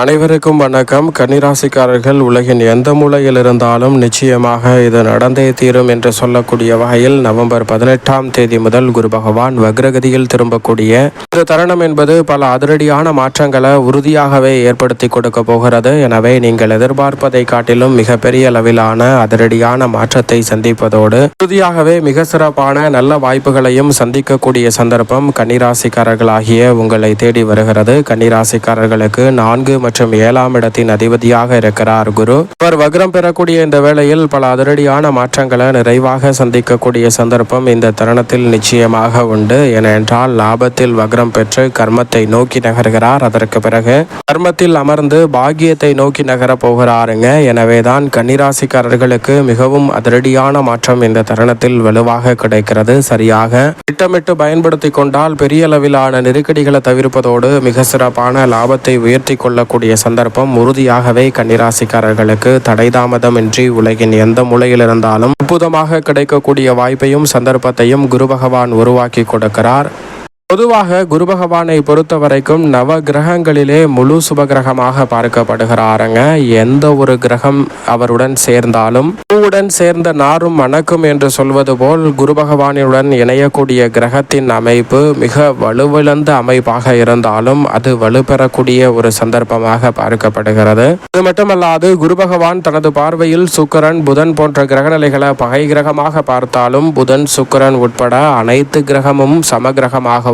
அனைவருக்கும் வணக்கம். கன்னிராசிக்காரர்கள் உலகின் எந்த மூலையில் இருந்தாலும் நிச்சயமாக இது நடந்தே தீரும் என்று சொல்லக்கூடிய வகையில் நவம்பர் பதினெட்டாம் தேதி முதல் குரு பகவான் வக்ரகதியில் திரும்பக்கூடிய இந்த தருணம் என்பது பல அதிரடியான மாற்றங்களை உறுதியாகவே ஏற்படுத்தி கொடுக்க போகிறது. எனவே நீங்கள் எதிர்பார்ப்பதை காட்டிலும் மிகப்பெரிய அளவிலான அதிரடியான மாற்றத்தை சந்திப்பதோடு உறுதியாகவே மிக சிறப்பான நல்ல வாய்ப்புகளையும் சந்திக்கக்கூடிய சந்தர்ப்பம் கன்னிராசிக்காரர்களாகிய உங்களை தேடி வருகிறது. கன்னிராசிக்காரர்களுக்கு நான்கு மற்றும் ஏழாம் இடத்தின் அதிபதியாக இருக்கிறார் குரு. அவர் வக்ரம் பெறக்கூடிய இந்த வேளையில் பல அதிரடியான மாற்றங்களை நிறைவாக சந்திக்கக்கூடிய சந்தர்ப்பம் இந்த தருணத்தில் நிச்சயமாக உண்டு. ஏனென்றால் லாபத்தில் வக்ரம் பெற்று கர்மத்தை நோக்கி நகர்கிறார். அதற்கு பிறகு கர்மத்தில் அமர்ந்து பாக்கியத்தை நோக்கி நகர போகிறாருங்க. எனவேதான் கன்னிராசிக்காரர்களுக்கு மிகவும் அதிரடியான மாற்றம் இந்த தருணத்தில் வலுவாக கிடைக்கிறது. சரியாக திட்டமிட்டு பயன்படுத்தி கொண்டால் பெரிய அளவிலான நெருக்கடிகளை தவிர்ப்பதோடு மிக சிறப்பான லாபத்தை உயர்த்தி கொள்ளக்கூடிய சந்தர்ப்பம் உறுதியாகவே கன்னிராசிக்காரர்களுக்கு தடைதாமதமின்றி உலகின் எந்த மூலையில் இருந்தாலும் அற்புதமாக கிடைக்கக்கூடிய வாய்ப்பையும் சந்தர்ப்பத்தையும் குரு பகவான் உருவாக்கி கொடுக்கிறார். பொதுவாக குரு பகவானை பொறுத்த வரைக்கும் நவ கிரகங்களிலே முழு சுபகிரகமாக பார்க்கப்படுகிறாருங்க. எந்த ஒரு கிரகம் அவருடன் சேர்ந்தாலும் பூவுடன் சேர்ந்த நாரும் மணக்கும் என்று சொல்வது போல் குரு பகவானுடன் இணையக்கூடிய கிரகத்தின் அமைப்பு மிக வலுவிழந்த அமைப்பாக இருந்தாலும் அது வலுப்பெறக்கூடிய ஒரு சந்தர்ப்பமாக பார்க்கப்படுகிறது. இது மட்டுமல்லாது குரு பகவான் தனது பார்வையில் சுக்கரன் புதன் போன்ற கிரகநிலைகளை பகை கிரகமாக பார்த்தாலும் புதன் சுக்கிரன் உட்பட அனைத்து கிரகமும்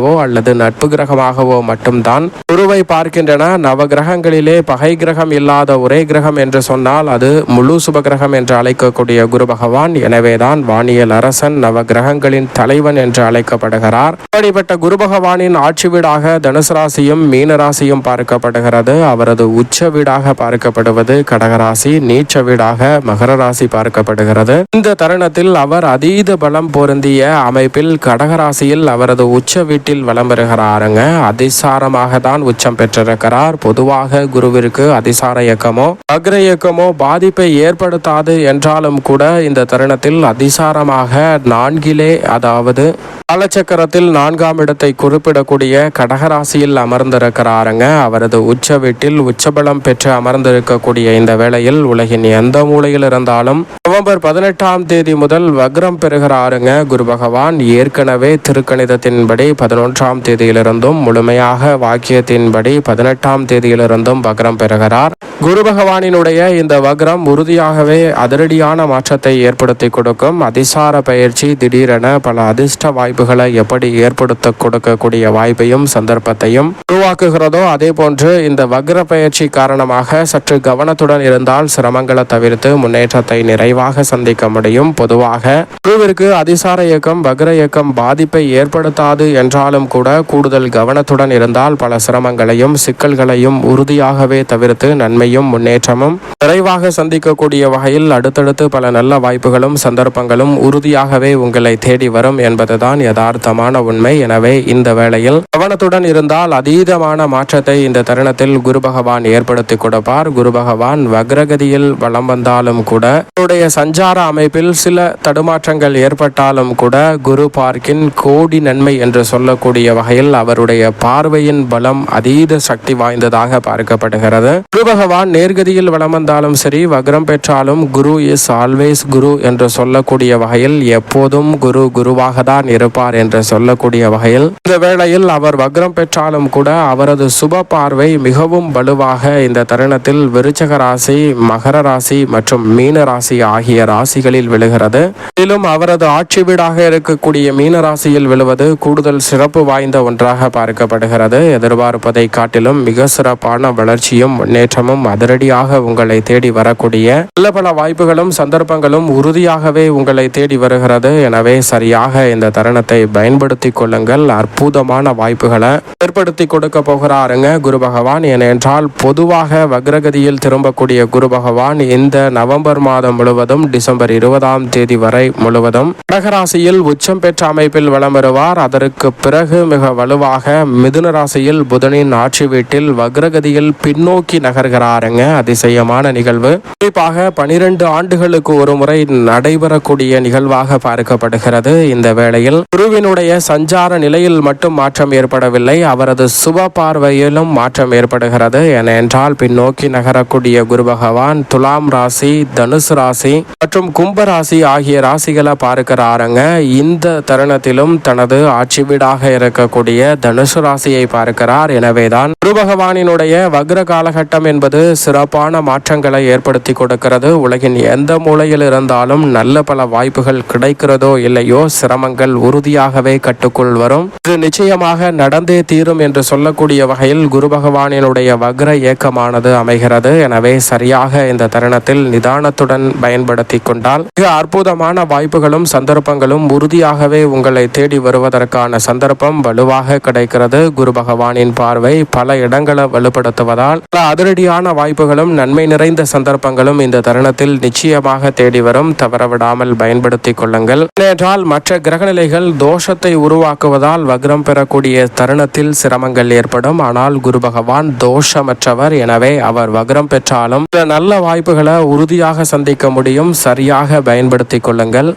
கிரகமாகவோ அல்லது நட்பு கிரகமாகவோ மட்டும்தான். குருவை பார்க்கின்றன நவ கிரகங்களிலே பகை கிரகம் இல்லாத ஒரே கிரகம் என்று சொன்னால் அது முழு சுபகிரகம் என்று அழைக்கக்கூடிய குரு பகவான். எனவேதான் வானியல் அரசன் நவ கிரகங்களின் தலைவன் என்று அழைக்கப்படுகிறார். அப்படிப்பட்ட குரு பகவானின் ஆட்சி வீடாக தனுசு ராசியும் மீன ராசியும் பார்க்கப்படுகிறது. அவரது உச்ச வீடாக பார்க்கப்படுவது கடகராசி நீச்ச வீடாக மகர ராசி பார்க்கப்படுகிறது. இந்த தருணத்தில் அவர் அதீத பலம் பொருந்திய அமைப்பில் கடகராசியில் அவரது உச்ச வீட்டில் வலம் பெறுகிறாருங்க அதிசாரமாக தான் உச்சம் பெற்றிருக்கிறார். பொதுவாக குருவிற்கு அதிசார இயக்கமோ அக்ர இயக்கமோ பாதிப்பை ஏற்படுத்தாது என்றாலும் கூட இந்த தருணத்தில் அதிசாரமாக நான்கிலே அதாவது காலச்சக்கரத்தில் நான்காம் இடத்தை குறிப்பிடக்கூடிய கடகராசியில் அமர்ந்திருக்கிறாருங்க. அவரது உச்ச வீட்டில் உச்சபலம் பெற்று அமர்ந்திருக்கக்கூடிய இந்த வேளையில் உலகின் எந்த மூலையில் இருந்தாலும் நவம்பர் பதினெட்டாம் தேதி முதல் வக்ரம் பெறுகிறாருங்க. குரு பகவான் ஏற்கனவே திருக்கணிதத்தின்படி பதினொன்றாம் தேதியிலிருந்தும் முழுமையாக வாக்கியத்தின்படி பதினெட்டாம் தேதியிலிருந்தும் வக்ரம் பெறுகிறார். குரு பகவானினுடைய இந்த வக்ரம் உறுதியாகவே அதிரடியான மாற்றத்தை ஏற்படுத்தி கொடுக்கும். அதிசார பயிற்சி திடீரென பல அதிர்ஷ்ட வாய்ப்புகளை எப்படி ஏற்படுத்த கொடுக்கக்கூடிய வாய்ப்பையும் சந்தர்ப்பத்தையும் உருவாக்குகிறதோ அதே போன்று இந்த வக்ர பயிற்சி காரணமாக சற்று கவனத்துடன் இருந்தால் சிரமங்களை தவிர்த்து முன்னேற்றத்தை நிறைவாக சந்திக்க முடியும் பொதுவாக குருவிற்கு அதிசார இயக்கம் வக்ர இயக்கம் பாதிப்பை ஏற்படுத்தாது என்றாலும் கூட கூடுதல் கவனத்துடன் இருந்தால் பல சிரமங்களையும் சிக்கல்களையும் உறுதியாகவே தவிர்த்து நன்மையும் முன்னேற்றமும் விரைவாக சந்திக்கக்கூடிய வகையில் அடுத்தடுத்து பல நல்ல வாய்ப்புகளும் சந்தர்ப்பங்களும் உறுதியாகவே உங்களை தேடி வரும் என்பதுதான் யதார்த்தமான உண்மை. எனவே இந்த வேளையில் கவனத்துடன் இருந்தால் அதீதமான மாற்றத்தை இந்த தருணத்தில் குரு பகவான் ஏற்படுத்தி கொடுப்பார். குரு பகவான் வக்ரகதியில் வளம் வந்தாலும் கூட அவருடைய சஞ்சார அமைப்பில் சில தடுமாற்றங்கள் ஏற்பட்டாலும் கூட குரு பார்க்கின் கோடி நன்மை என்று சொல்லக்கூடிய வகையில் அவருடைய பார்வையின் பலம் அதீத சக்தி வாய்ந்ததாக பார்க்கப்படுகிறது. குரு பகவான் நேர்கதியில் வளம் வந்தாலும் சரி வக்ரம் பெற்றாலும் குரு இஸ் ஆல்வேஸ் குரு என்று சொல்லக்கூடிய வகையில் எப்போதும் குரு குருவாக தான் இருப்பார் என்று சொல்லக்கூடிய வகையில் இந்த வேளையில் அவர் வக்ரம் பெற்றாலும் கூட அவரது சுப பார்வை மிகவும் வலுவாக இந்த தருணத்தில் விருச்சக ராசி மகர ராசி மற்றும் மீன ராசி ஆகிய ராசிகளில் விழுகிறது. மேலும் அவரது ஆட்சி வீடாக இருக்கக்கூடிய மீன ராசியில் விழுவது கூடுதல் சிறப்பு வாய்ந்த ஒன்றாக பார்க்கப்படுகிறது. எதிர்பார்ப்பதை காட்டிலும் மிக சிறப்பான வளர்ச்சியும் முன்னேற்றமும் அதிரடியாக உங்களை தேடி வரக்கூடிய நல்ல பல வாய்ப்புகளும் சந்தர்ப்பங்களும் உறுதியாகவே உங்களை தேடி வருகிறது. எனவே சரியாக இந்த தருணத்தை பயன்படுத்தி கொள்ளுங்கள். அற்புதமான வாய்ப்புகளை ஏற்படுத்தி கொடுக்க போகிறாருங்க குரு பகவான். ஏனென்றால் பொதுவாக வக்ரகதியில் திரும்பக்கூடிய குரு பகவான் இந்த நவம்பர் மாதம் முழுவதும் டிசம்பர் இருபதாம் தேதி வரை முழுவதும் கடகராசியில் உச்சம் பெற்ற அமைப்பில் வலம் வருவார். அதற்கு பிறகு பிறகு மிக வலுவாக மிதுன ராசியில் புதனின் ஆட்சி வீட்டில் வக்ரகதியில் பின்னோக்கி நகர்கிறாருங்க. அதிசயமான நிகழ்வு. குறிப்பாக பனிரெண்டு ஆண்டுகளுக்கு ஒரு முறை நடைபெறக்கூடிய நிகழ்வாக பார்க்கப்படுகிறது. இந்த வேளையில் குருவினுடைய சஞ்சார நிலையில் மட்டும் மாற்றம் ஏற்படவில்லை. அவரது சுப பார்வையிலும் மாற்றம் ஏற்படுகிறது. ஏனென்றால் பின்னோக்கி நகரக்கூடிய குரு பகவான் துலாம் ராசி தனுசு ராசி மற்றும் கும்பராசி ஆகிய ராசிகளை பார்க்கிறாருங்க. இந்த தருணத்திலும் தனது ஆட்சி வீடாக இருக்கக்கூடிய தனுசு ராசியை பார்க்கிறார். எனவேதான் குரு பகவானினுடைய வக்ர காலகட்டம் என்பது சிறப்பான மாற்றங்களை ஏற்படுத்தி கொடுக்கிறது. உலகின் எந்த மூலையில் இருந்தாலும் நல்ல பல வாய்ப்புகள் கிடைக்கிறதோ இல்லையோ சிரமங்கள் உறுதியாகவே கட்டுக்குள் வரும். இது நிச்சயமாக நடந்தே தீரும் என்று சொல்லக்கூடிய வகையில் குரு பகவானினுடைய வக்ர இயக்கமானது அமைகிறது. எனவே சரியாக இந்த தருணத்தில் நிதானத்துடன் பயன் பயன்படுத்தி கொண்டால் மிக அற்புதமான வாய்ப்புகளும் சந்தர்ப்பங்களும் உறுதியாகவே உங்களை தேடி வருவதற்கான சந்தர்ப்பம் வலுவாக கிடைக்கிறது. குரு பகவானின் பார்வை பல இடங்களை வலுப்படுத்துவதால் பல அதிரடியான வாய்ப்புகளும் நன்மை நிறைந்த சந்தர்ப்பங்களும் இந்த தருணத்தில் நிச்சயமாக தேடி வரும். தவறவிடாமல் பயன்படுத்திக் கொள்ளுங்கள். ஏனென்றால் மற்ற கிரகநிலைகள் தோஷத்தை உருவாக்குவதால் வக்ரம் பெறக்கூடிய தருணத்தில் சிரமங்கள் ஏற்படும். ஆனால் குரு பகவான் தோஷமற்றவர். எனவே அவர் வக்ரம் பெற்றாலும் நல்ல வாய்ப்புகளை உறுதியாக சந்திக்க முடியும். சரியாக பயன்படுத்திக் கொள்ளுங்கள்.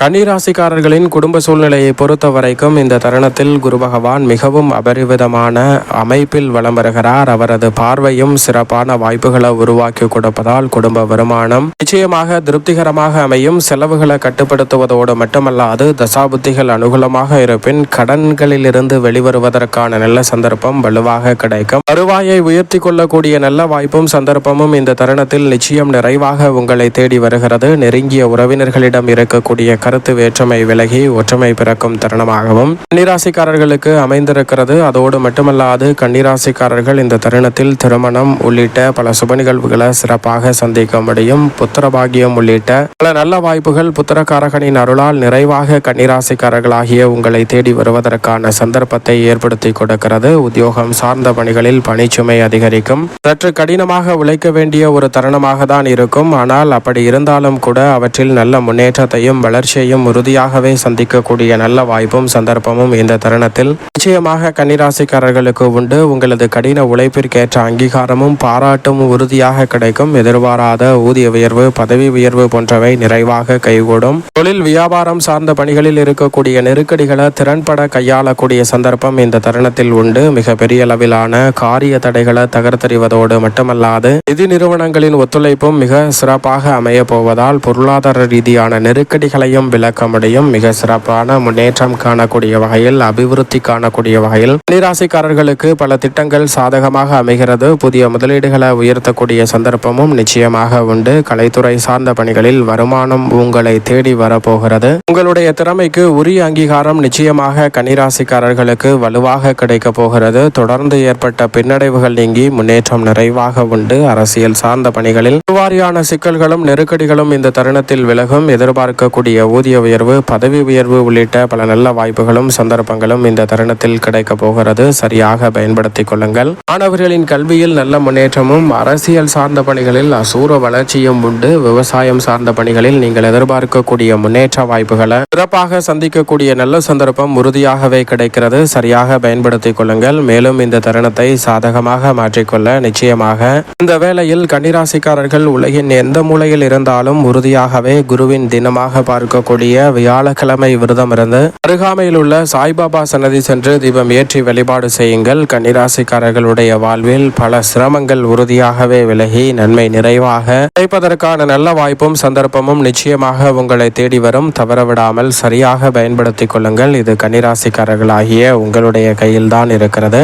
கன்னிராசிக்காரர்களின் குடும்ப சூழ்நிலையை பொறுத்த வரைக்கும் இந்த தருணத்தில் குரு பகவான் மிகவும் அபரிவிதமான அமைப்பில் வலம் வருகிறார். அவரது பார்வையும் சிறப்பான வாய்ப்புகளை உருவாக்கி கொடுப்பதால் குடும்ப வருமானம் நிச்சயமாக திருப்திகரமாக அமையும். செலவுகளை கட்டுப்படுத்துவதோடு மட்டுமல்லாது தசாபுத்திகள் அனுகூலமாக இருப்பின் கடன்களிலிருந்து வெளிவருவதற்கான நல்ல சந்தர்ப்பம் வலுவாக கிடைக்கும். வருவாயை உயர்த்தி கொள்ளக்கூடிய நல்ல வாய்ப்பும் சந்தர்ப்பமும் இந்த தருணத்தில் நிச்சயம் நிறைவாக உங்களை தேடி வருகிறது. நெருங்கிய உறவினர்களிடம் இருக்கக்கூடிய கருத்து வேற்றுமை விலகி ஒற்றுமை பிறக்கும் தருணமாகவும் கன்னிராசிக்காரர்களுக்கு அமைந்திருக்கிறது. அதோடு மட்டுமல்லாது கன்னிராசிக்காரர்கள் இந்த தருணத்தில் திருமணம் உள்ளிட்ட பல சுப நிகழ்வுகளை சிறப்பாக சந்திக்க முடியும். புத்திரபாகியம் உள்ளிட்ட பல நல்ல வாய்ப்புகள் புத்திரக்காரகனின் அருளால் நிறைவாக கன்னிராசிக்காரர்களாகிய உங்களை தேடி வருவதற்கான சந்தர்ப்பத்தை ஏற்படுத்தி கொடுக்கிறது. உத்தியோகம் சார்ந்த பணிகளில் பணிச்சுமை அதிகரிக்கும். சற்று கடினமாக உழைக்க வேண்டிய ஒரு தருணமாக தான் இருக்கும். ஆனால் அப்படி இருந்தாலும் கூட அவற்றில் நல்ல முன்னேற்றத்தையும் வளர்ச்சி வளர்ச்சியையும் உறுதியாகவே சந்திக்கக்கூடிய நல்ல வாய்ப்பும் சந்தர்ப்பமும் இந்த தருணத்தில். நிச்சயமாக கன்னிராசிக்காரர்களுக்கு உண்டு. உங்களது கடின உழைப்பிற்கேற்ற அங்கீகாரமும் பாராட்டும் உறுதியாக கிடைக்கும். எதிர்பாராத ஊதிய உயர்வு பதவி உயர்வு போன்றவை நிறைவாக கைகூடும். தொழில் வியாபாரம் சார்ந்த பணிகளில் இருக்கக்கூடிய நெருக்கடிகளை திறன்பட கையாளக்கூடிய சந்தர்ப்பம் இந்த தருணத்தில் உண்டு. மிக பெரிய அளவிலான காரிய தடைகளை தகர்த்தறிவதோடு மட்டுமல்லாது நிதி நிறுவனங்களின் ஒத்துழைப்பும் மிக சிறப்பாக அமைய போவதால் பொருளாதார ரீதியான நெருக்கடிகளையும் விளக்க விளக்கமடையும் மிக சிறப்பான முன்னேற்றம் காணக்கூடிய வகையில் அபிவிருத்தி காணக்கூடிய வகையில். கன்னிராசிக்காரர்களுக்கு பல திட்டங்கள் சாதகமாக அமைகிறது. புதிய முதலீடுகளை உயர்த்தக்கூடிய சந்தர்ப்பமும் நிச்சயமாக உண்டு. கலைத்துறை சார்ந்த பணிகளில் வருமானம் உங்களை தேடி வரப்போகிறது. உங்களுடைய திறமைக்கு உரிய அங்கீகாரம் நிச்சயமாக கன்னிராசிக்காரர்களுக்கு வலுவாக கிடைக்க போகிறது. தொடர்ந்து ஏற்பட்ட பின்னடைவுகள் நீங்கி முன்னேற்றம் நிறைவாக உண்டு. அரசியல் சார்ந்த பணிகளில் வாரியான சிக்கல்களும் நெருக்கடிகளும் இந்த தருணத்தில் விலகும். எதிர்பார்க்கக்கூடிய ஊதிய உயர்வு பதவி உயர்வு உள்ளிட்ட பல நல்ல வாய்ப்புகளும் சந்தர்ப்பங்களும் இந்த தருணத்தில் கிடைக்க போகிறது. சரியாக பயன்படுத்திக் கொள்ளுங்கள். மாணவர்களின் கல்வியில் நல்ல முன்னேற்றமும் அரசியல் சார்ந்த பணிகளில் அசூர வளர்ச்சியும் உண்டு. விவசாயம் சார்ந்த பணிகளில் நீங்கள் எதிர்பார்க்கக்கூடிய முன்னேற்ற வாய்ப்புகளை சிறப்பாக சந்திக்கக்கூடிய நல்ல சந்தர்ப்பம் உறுதியாகவே கிடைக்கிறது. சரியாக பயன்படுத்திக் கொள்ளுங்கள். மேலும் இந்த தருணத்தை சாதகமாக மாற்றிக்கொள்ள நிச்சயமாக இந்த வேளையில் கன்னிராசிக்காரர்கள் உலகின் எந்த மூலையில் இருந்தாலும் உறுதியாகவே குருவின் தினமாக பார்க்க இருக்கக்கூடிய வியாழக்கிழமை விரதம் இருந்து அருகாமையில் உள்ள சாய்பாபா சன்னதி சென்று தீபம் ஏற்றி வழிபாடு செய்யுங்கள். கன்னிராசிக்காரர்களுடைய வாழ்வில் பல சிரமங்கள் உறுதியாகவே விலகி நன்மை நிறைவாக கிடைப்பதற்கான நல்ல வாய்ப்பும் சந்தர்ப்பமும் நிச்சயமாக உங்களை தேடி வரும். தவறவிடாமல் சரியாக பயன்படுத்திக் கொள்ளுங்கள். இது கன்னிராசிக்காரர்களாகிய உங்களுடைய கையில்தான் இருக்கிறது.